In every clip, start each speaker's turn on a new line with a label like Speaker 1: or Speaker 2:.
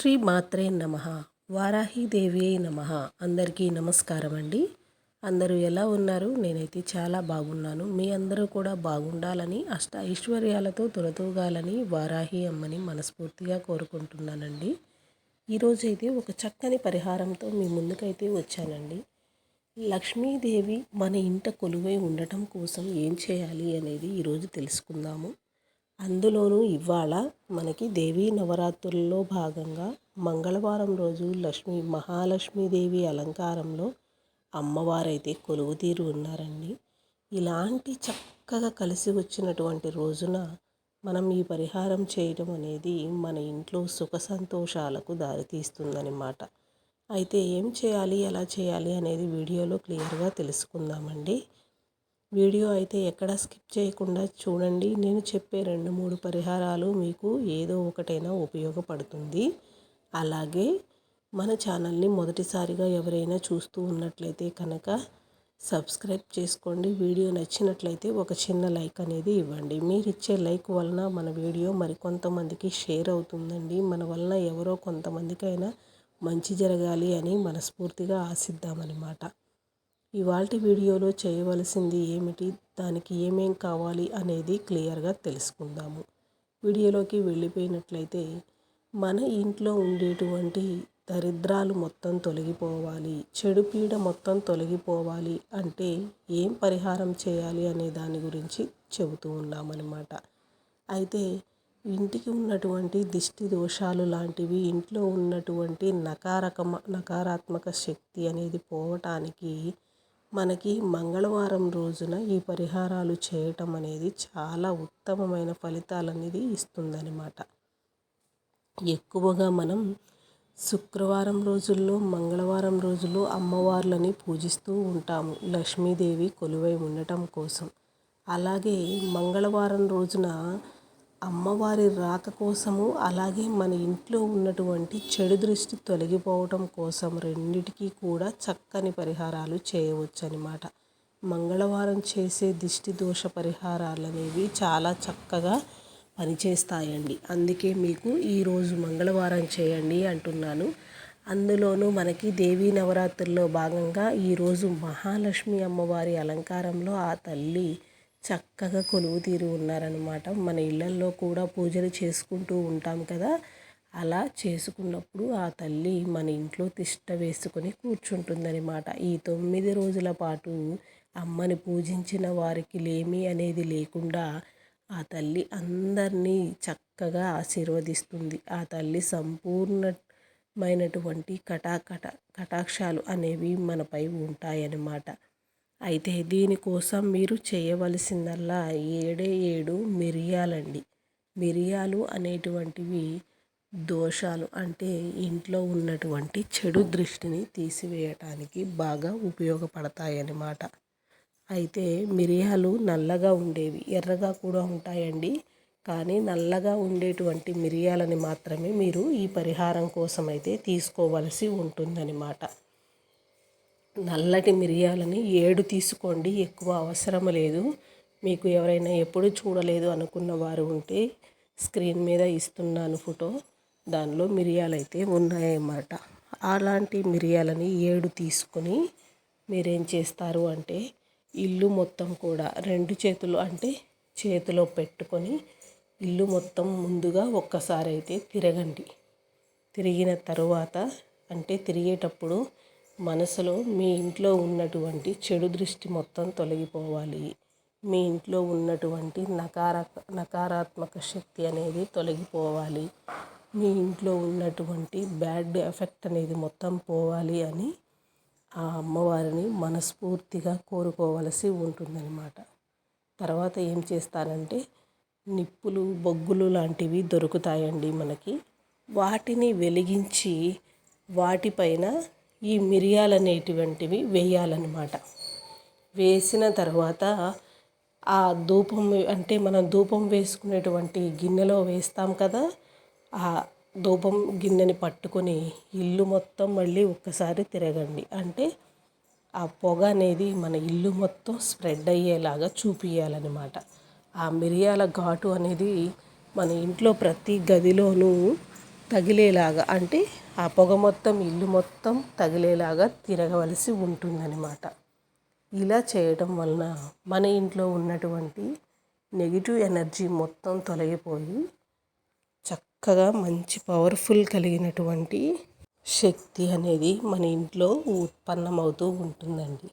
Speaker 1: శ్రీ మాత్రే నమ. వారాహిదేవి నమ. అందరికీ నమస్కారం అండి. అందరూ ఎలా ఉన్నారు? నేనైతే చాలా బాగున్నాను. మీ అందరూ కూడా బాగుండాలని అష్ట ఐశ్వర్యాలతో తొలతూగాలని వారాహి అమ్మని మనస్ఫూర్తిగా కోరుకుంటున్నానండి. ఈరోజైతే ఒక చక్కని పరిహారంతో మీ ముందుకైతే వచ్చానండి. లక్ష్మీదేవి మన ఇంట కొలువై ఉండటం కోసం ఏం చేయాలి అనేది ఈరోజు తెలుసుకుందాము. అందులోనూ ఇవాళ మనకి దేవీ నవరాత్రుల్లో భాగంగా మంగళవారం రోజు లక్ష్మీ మహాలక్ష్మీదేవి అలంకారంలో అమ్మవారైతే కొలువు తీరు ఉన్నారండి. ఇలాంటి చక్కగా కలిసి వచ్చినటువంటి రోజున మనం ఈ పరిహారం చేయడం అనేది మన ఇంట్లో సుఖ సంతోషాలకు దారితీస్తుందన్నమాట అయితే ఏం చేయాలి ఎలా చేయాలి అనేది వీడియోలో క్లియర్గా తెలుసుకుందామండి. వీడియో అయితే ఎక్కడ స్కిప్ చేయకుండా చూడండి. నేను చెప్పే రెండు మూడు పరిహారాలు మీకు ఏదో ఒకటైనా ఉపయోగపడుతుంది. అలాగే మన ఛానల్ని మొదటిసారిగా ఎవరైనా చూస్తూ ఉన్నట్లయితే కనుక సబ్స్క్రైబ్ చేసుకోండి. వీడియో నచ్చినట్లయితే ఒక చిన్న లైక్ అనేది ఇవ్వండి. మీరు ఇచ్చే లైక్ వలన మన వీడియో మరికొంతమందికి షేర్ అవుతుందండి. మన వలన ఎవరో కొంతమందికైనా మంచి జరగాలి అని మనస్ఫూర్తిగా ఆశిద్దామన్నమాట. ఇవాళ వీడియోలో చేయవలసింది ఏమిటి? దానికి ఏమేం కావాలి అనేది క్లియర్గా తెలుసుకుందాము. వీడియోలోకి వెళ్ళిపోయినట్లయితే మన ఇంట్లో ఉండేటువంటి దరిద్రాలు మొత్తం తొలగిపోవాలి చెడు పీడ మొత్తం తొలగిపోవాలి అంటే ఏం పరిహారం చేయాలి అనే దాని గురించి చెబుతూ ఉన్నామన్నమాట. అయితే ఇంటికి ఉన్నటువంటి దిష్టి దోషాలు లాంటివి ఇంట్లో ఉన్నటువంటి నకారకమ నకారాత్మక శక్తి అనేది పోవటానికి మనకి మంగళవారం రోజున ఈ పరిహారాలు చేయటం అనేది చాలా ఉత్తమమైన ఫలితాలు అనేది ఇస్తుందన్నమాట. ఎక్కువగా మనం శుక్రవారం రోజుల్లో మంగళవారం రోజుల్లో అమ్మవార్లని పూజిస్తూ ఉంటాము. లక్ష్మీదేవి కొలువై ఉండటం కోసం. అలాగే మంగళవారం రోజున అమ్మవారి రాక కోసము అలాగే మన ఇంట్లో ఉన్నటువంటి చెడు దృష్టి తొలగిపోవటం కోసం రెండిటికీ కూడా చక్కని పరిహారాలు చేయవచ్చు అనమాట మంగళవారం చేసే దిష్టి దోష పరిహారాలు అనేవి చాలా చక్కగా పనిచేస్తాయండి. అందుకే మీకు ఈరోజు మంగళవారం చేయండి అంటున్నాను. అందులోనూ మనకి దేవీ నవరాత్రుల్లో భాగంగా ఈరోజు మహాలక్ష్మి అమ్మవారి అలంకారంలో ఆ తల్లి చక్కగా కొలువు తీరు ఉన్నారనమాట మన ఇళ్ళల్లో కూడా పూజలు చేసుకుంటూ ఉంటాం కదా. అలా చేసుకున్నప్పుడు ఆ తల్లి మన ఇంట్లో తిష్ట వేసుకొని కూర్చుంటుందనమాట ఈ తొమ్మిది రోజుల పాటు అమ్మని పూజించిన వారికి లేమి అనేది లేకుండా ఆ తల్లి అందరినీ చక్కగా ఆశీర్వదిస్తుంది. ఆ తల్లి సంపూర్ణమైనటువంటి కటాకట కటాక్షాలు అనేవి మనపై ఉంటాయన్నమాట. అయితే దీనికోసం మీరు చేయవలసిందల్లా ఏడే ఏడు మిరియాలండి. మిరియాలు అనేటువంటివి దోషాలు అంటే ఇంట్లో ఉన్నటువంటి చెడు దృష్టిని తీసివేయటానికి బాగా ఉపయోగపడతాయన్నమాట. అయితే మిరియాలు నల్లగా ఉండేవి ఎర్రగా కూడా ఉంటాయండి. కానీ నల్లగా ఉండేటువంటి మిరియాలని మాత్రమే మీరు ఈ పరిహారం కోసం అయితే తీసుకోవలసి ఉంటుందన్నమాట. నల్లటి మిరియాలని ఏడు తీసుకోండి ఎక్కువ అవసరం లేదు. మీకు ఎవరైనా ఎప్పుడు చూడలేదు అనుకున్న వారు ఉంటే స్క్రీన్ మీద ఇస్తున్నాను ఫోటో. దానిలో మిరియాలు అయితే ఉన్నాయన్నమాట. అలాంటి మిరియాలని ఏడు తీసుకొని మీరేం చేస్తారు అంటే ఇల్లు మొత్తం కూడా రెండు చేతులు అంటే చేతిలో పెట్టుకొని ఇల్లు మొత్తం ముందుగా ఒక్కసారి అయితే తిరగండి. తిరిగిన తరువాత అంటే తిరిగేటప్పుడు మనసులో మీ ఇంట్లో ఉన్నటువంటి చెడు దృష్టి మొత్తం తొలగిపోవాలి. మీ ఇంట్లో ఉన్నటువంటి నకార నకారాత్మక శక్తి అనేది తొలగిపోవాలి. మీ ఇంట్లో ఉన్నటువంటి బ్యాడ్ ఎఫెక్ట్ అనేది మొత్తం పోవాలి అని ఆ అమ్మవారిని మనస్ఫూర్తిగా కోరుకోవలసి ఉంటుందన్నమాట. తర్వాత ఏం చేస్తానంటే నిప్పులు బొగ్గులు లాంటివి దొరుకుతాయండి మనకి. వాటిని వెలిగించి వాటిపైన ఈ మిరియాలు అనేటువంటివి వేయాలన్నమాట. వేసిన తర్వాత ఆ ధూపం అంటే మనం ధూపం వేసుకునేటువంటి గిన్నెలో వేస్తాం కదా ఆ ధూపం గిన్నెని పట్టుకొని ఇల్లు మొత్తం మళ్ళీ ఒక్కసారి తిరగండి. అంటే ఆ పొగ అనేది మన ఇల్లు మొత్తం స్ప్రెడ్ అయ్యేలాగా చూపించాలన్నమాట ఆ మిరియాల ఘాటు అనేది మన ఇంట్లో ప్రతి గదిలోనూ తగిలేలాగా అంటే ఆ పొగ మొత్తం ఇల్లు మొత్తం తగిలేలాగా తిరగవలసి ఉంటుందన్నమాట. ఇలా చేయటం వలన మన ఇంట్లో ఉన్నటువంటి నెగిటివ్ ఎనర్జీ మొత్తం తొలగిపోయి చక్కగా మంచి పవర్ఫుల్ కలిగినటువంటి శక్తి అనేది మన ఇంట్లో ఉత్పన్నమవుతూ ఉంటుందండి.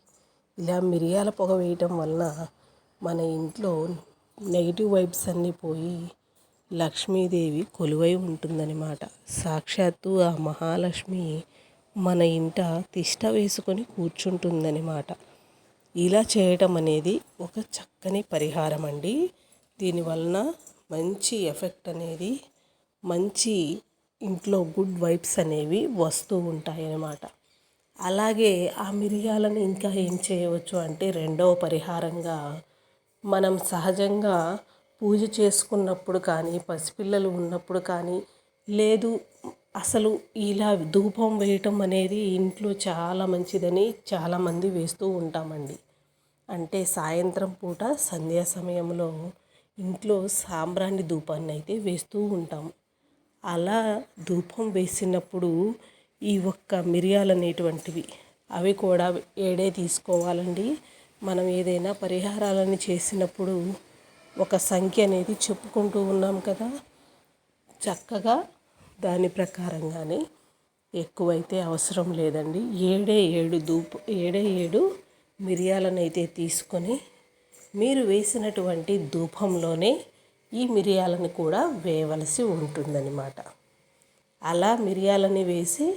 Speaker 1: ఇలా మిరియాల పొగ వేయటం వలన మన ఇంట్లో నెగిటివ్ వైబ్స్ అన్నీ పోయి లక్ష్మీదేవి కొలువై ఉంటుందన్నమాట సాక్షాత్తు ఆ మహాలక్ష్మి మన ఇంట తిష్ట వేసుకొని కూర్చుంటుందన్నమాట ఇలా చేయటం అనేది ఒక చక్కని పరిహారం అండి. దీనివలన మంచి ఎఫెక్ట్ అనేది మంచి ఇంట్లో గుడ్ వైబ్స్ అనేవి వస్తూ ఉంటాయి అన్నమాట అలాగే ఆ మిరియాలను ఇంకా ఏం చేయవచ్చు అంటే రెండవ పరిహారంగా మనం సహజంగా పూజ చేసుకున్నప్పుడు కానీ పసిపిల్లలు ఉన్నప్పుడు కానీ లేదు అసలు ఇలా ధూపం వేయటం అనేది ఇంట్లో చాలా మంచిదని చాలామంది వేస్తూ ఉంటామండి. అంటే సాయంత్రం పూట సంధ్యా సమయంలో ఇంట్లో సాంబ్రాణి ధూపాన్ని అయితే వేస్తూ ఉంటాం. అలా ధూపం వేసినప్పుడు ఈ ఒక్క మిరియాలు అనేటువంటివి అవి కూడా ఏడే తీసుకోవాలండి. మనం ఏదైనా పరిహారాలను చేసినప్పుడు ఒక సంఖ్య అనేది చెప్పుకుంటూ ఉన్నాం కదా. చక్కగా దాని ప్రకారంగానే ఎక్కువైతే అవసరం లేదండి. ఏడే ఏడు దూపు ఏడే ఏడు మిరియాలను అయితే తీసుకొని మీరు వేసినటువంటి ధూపంలోనే ఈ మిరియాలను కూడా వేయవలసి ఉంటుందన్నమాట. అలా మిరియాలని వేసి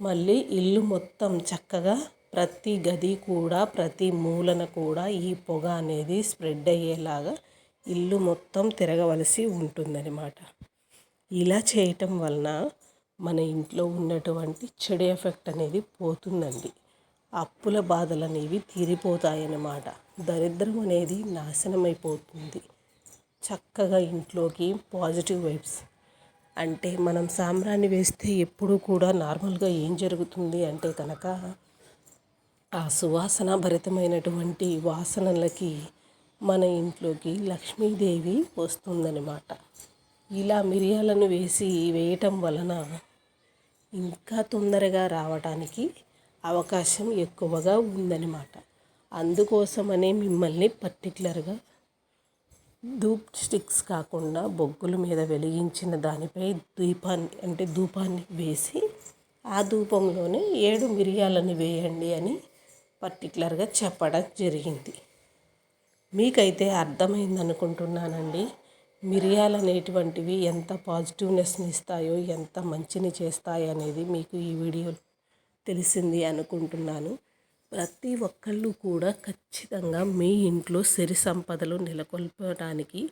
Speaker 1: మళ్ళీ ఇల్లు మొత్తం చక్కగా ప్రతి గది కూడా ప్రతి మూలన కూడా ఈ పొగ అనేది స్ప్రెడ్ అయ్యేలాగా ఇల్లు మొత్తం తిరగవలసి ఉంటుందన్నమాట. ఇలా చేయటం వలన మన ఇంట్లో ఉన్నటువంటి చెడు ఎఫెక్ట్ అనేది పోతుందండి. అప్పుల బాధలు అనేవి తీరిపోతాయన్నమాట. దరిద్రం అనేది నాశనమైపోతుంది. చక్కగా ఇంట్లోకి పాజిటివ్ వైబ్స్. అంటే మనం సాంబ్రాన్ని వేస్తే ఎప్పుడూ కూడా నార్మల్గా ఏం జరుగుతుంది అంటే కనుక ఆ సువాసన భరితమైనటువంటి వాసనలకి మన ఇంట్లోకి లక్ష్మీదేవి వస్తుందన్నమాట. ఇలా మిరియాలను వేసి వేయటం వలన ఇంకా తొందరగా రావడానికి అవకాశం ఎక్కువగా ఉందన్నమాట. అందుకోసమనే మిమ్మల్ని పర్టికులర్గా ధూప్ స్టిక్స్ కాకుండా బొగ్గుల మీద వెలిగించిన దానిపై దీపాన్ని అంటే ధూపాన్ని వేసి ఆ ధూపంలోనే ఏడు మిరియాలను వేయండి అని పర్టికులర్గా చెప్పడం జరిగింది. మీకైతే అర్థమైంది అనుకుంటున్నానండి మిరియాలు అనేటువంటివి ఎంత పాజిటివ్నెస్ని ఇస్తాయో ఎంత మంచిని చేస్తాయి అనేది మీకు ఈ వీడియో తెలిసింది అనుకుంటున్నాను. ప్రతి ఒక్కళ్ళు కూడా ఖచ్చితంగా మీ ఇంట్లో సిరి సంపదలు నెలకొల్పడానికి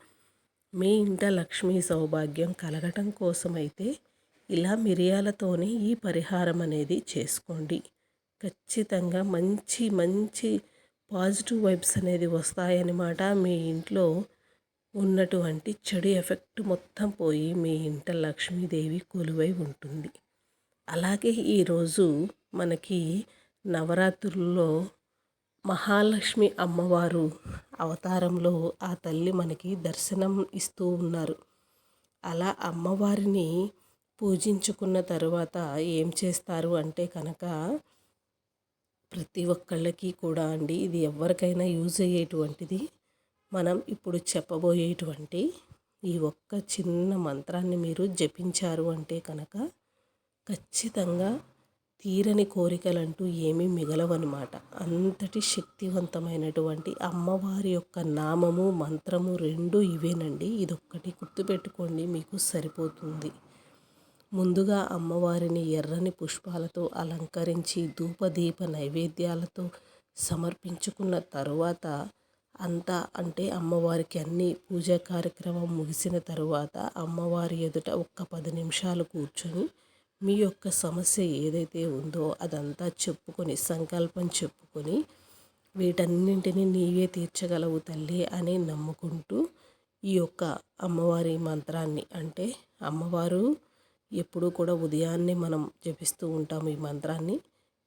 Speaker 1: మీ ఇంట లక్ష్మీ సౌభాగ్యం కలగటం కోసమైతే ఇలా మిరియాలతోనే ఈ పరిహారం అనేది చేసుకోండి. ఖచ్చితంగా మంచి మంచి పాజిటివ్ వైబ్స్ అనేది వస్తాయన్నమాట. మీ ఇంట్లో ఉన్నటువంటి చెడు ఎఫెక్ట్ మొత్తం పోయి మీ ఇంట లక్ష్మీదేవి కొలువై ఉంటుంది. అలాగే ఈరోజు మనకి నవరాత్రుల్లో మహాలక్ష్మి అమ్మవారు అవతారంలో ఆ తల్లి మనకి దర్శనం ఇస్తూ ఉన్నారు. అలా అమ్మవారిని పూజించుకున్న తర్వాత ఏం చేస్తారు అంటే కనుక ప్రతి ఒక్కళ్ళకి కూడా అండి. ఇది ఎవరికైనా యూజ్ అయ్యేటువంటిది. మనం ఇప్పుడు చెప్పబోయేటువంటి ఈ ఒక్క చిన్న మంత్రాన్ని మీరు జపించారు అంటే కనుక ఖచ్చితంగా తీరని కోరికలంటూ ఏమీ మిగలవన్నమాట. అంతటి శక్తివంతమైనటువంటి అమ్మవారి యొక్క నామము మంత్రము రెండు ఇవేనండి. ఇదొక్కటి గుర్తుపెట్టుకోండి మీకు సరిపోతుంది. ముందుగా అమ్మవారిని ఎర్రని పుష్పాలతో అలంకరించి ధూపదీప నైవేద్యాలతో సమర్పించుకున్న తరువాత అంతా అంటే అమ్మవారికి అన్ని పూజా కార్యక్రమం ముగిసిన తరువాత అమ్మవారి ఎదుట ఒక్క పది నిమిషాలు కూర్చొని మీ యొక్క సమస్య ఏదైతే ఉందో అదంతా చెప్పుకొని సంకల్పం చెప్పుకొని వీటన్నింటినీ నీవే తీర్చగలవు తల్లి అని నమ్ముకుంటూ ఈ యొక్క అమ్మవారి మంత్రాన్ని అంటే అమ్మవారు ఎప్పుడూ కూడా ఉదయాన్నే మనం జపిస్తూ ఉంటాము ఈ మంత్రాన్ని.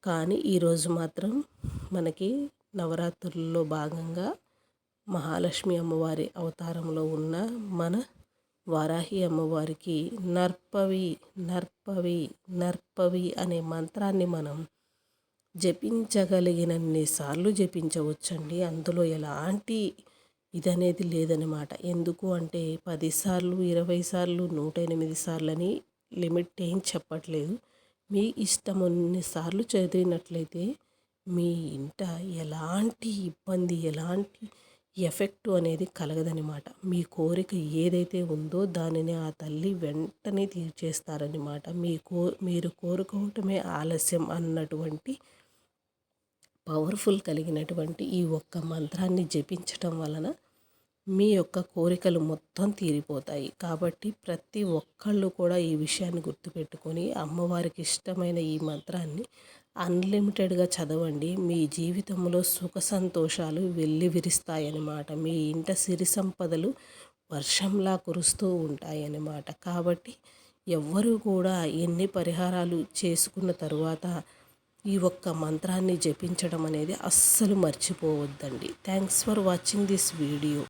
Speaker 1: కానీ ఈరోజు మాత్రం మనకి నవరాత్రుల్లో భాగంగా మహాలక్ష్మి అమ్మవారి అవతారంలో ఉన్న మన వారాహి అమ్మవారికి నర్పవి నర్పవి నర్పవి అనే మంత్రాన్ని మనం జపించగలిగినన్ని సార్లు జపించవచ్చండి. అందులో ఎలాంటి ఇది అనేది లేదనమాట ఎందుకు అంటే పదిసార్లు ఇరవై సార్లు నూట ఎనిమిది సార్లు అని లిమిట్ ఏం చెప్పట్లేదు. మీ ఇష్టం సార్లు చదివినట్లయితే మీ ఇంట ఎలాంటి ఇబ్బంది ఎలాంటి ఎఫెక్ట్ అనేది కలగదనమాట మీ కోరిక ఏదైతే ఉందో దానిని ఆ తల్లి వెంటనే తీర్చేస్తారనమాట మీ కో మీరు కోరుకోవటమే ఆలస్యం అన్నటువంటి పవర్ఫుల్ కలిగినటువంటి ఈ ఒక్క మంత్రాన్ని జపించటం వలన మీ యొక్క కోరికలు మొత్తం తీరిపోతాయి. కాబట్టి ప్రతి ఒక్కళ్ళు కూడా ఈ విషయాన్ని గుర్తుపెట్టుకొని అమ్మవారికి ఇష్టమైన ఈ మంత్రాన్ని అన్లిమిటెడ్గా చదవండి. మీ జీవితంలో సుఖ సంతోషాలు వెళ్ళి విరుస్తాయన్నమాట. మీ ఇంట సిరి సంపదలు వర్షంలా కురుస్తూ ఉంటాయన్నమాట. కాబట్టి ఎవ్వరూ కూడా ఎన్ని పరిహారాలు చేసుకున్న తరువాత ఈ ఒక్క మంత్రాన్ని జపించడం అనేది అస్సలు మర్చిపోవద్దండి. Thanks for watching this video.